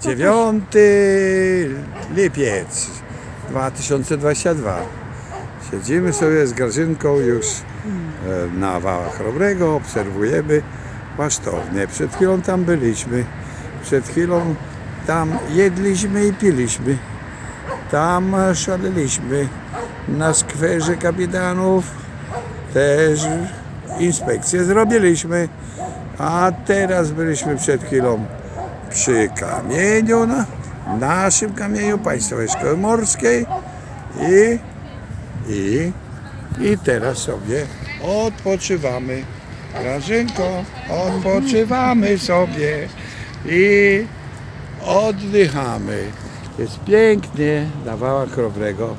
9 lipiec 2022. Siedzimy sobie z Grażynką już e, na wałach Chrobrego, obserwujemy masztownię. Przed chwilą tam byliśmy. Przed chwilą tam jedliśmy i piliśmy. Tam szaleliśmy. Na skwerze kapitanów też inspekcję zrobiliśmy. A teraz byliśmy przed chwilą przy kamieniu, na naszym kamieniu Państwowej Szkoły Morskiej i, i, i teraz sobie odpoczywamy. Grażynko, odpoczywamy sobie i oddychamy. Jest pięknie na wałach Chrobrego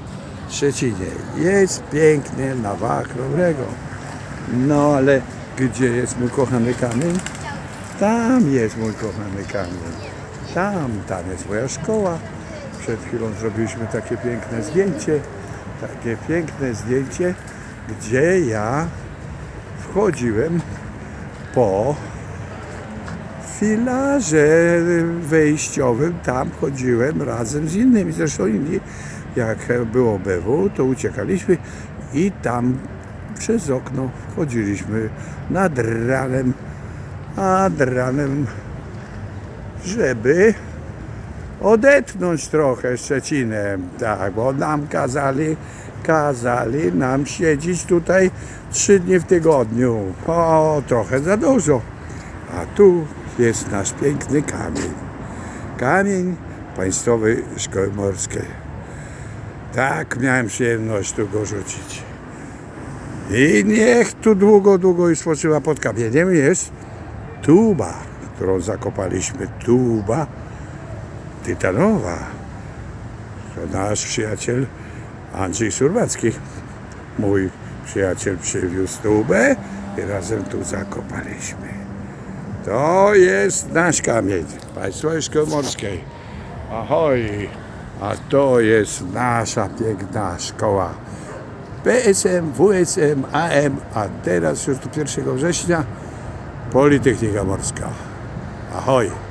w Szczecinie. Jest pięknie na wałach Chrobrego. No ale gdzie jest mój kochany kamień? Tam jest mój kochany kamień. Tam, tam jest moja szkoła. Przed chwilą zrobiliśmy takie piękne zdjęcie. Takie piękne zdjęcie, gdzie ja wchodziłem po filarze wejściowym. Tam chodziłem razem z innymi. Zresztą inni, jak było BW, to uciekaliśmy i tam przez okno wchodziliśmy nad ranem, nad ranem, żeby odetchnąć trochę Szczecinem, tak, bo nam kazali, kazali nam siedzieć tutaj trzy dni w tygodniu. O, trochę za dużo. A tu jest nasz piękny kamień. Kamień Państwowej Szkoły Morskiej. Tak, miałem przyjemność tu go rzucić. I niech tu długo, długo już spoczywa pod kamieniem jest tuba, którą zakopaliśmy. Tuba tytanowa. To nasz przyjaciel Andrzej Surwacki. Mój przyjaciel przywiózł tubę i razem tu zakopaliśmy. To jest nasz kamień Państwowej Szkoły Morskiej. Ahoj! A to jest nasza piękna szkoła. PSM, WSM, AM, a teraz już do 1 września Politechnika Morska. Ahoj!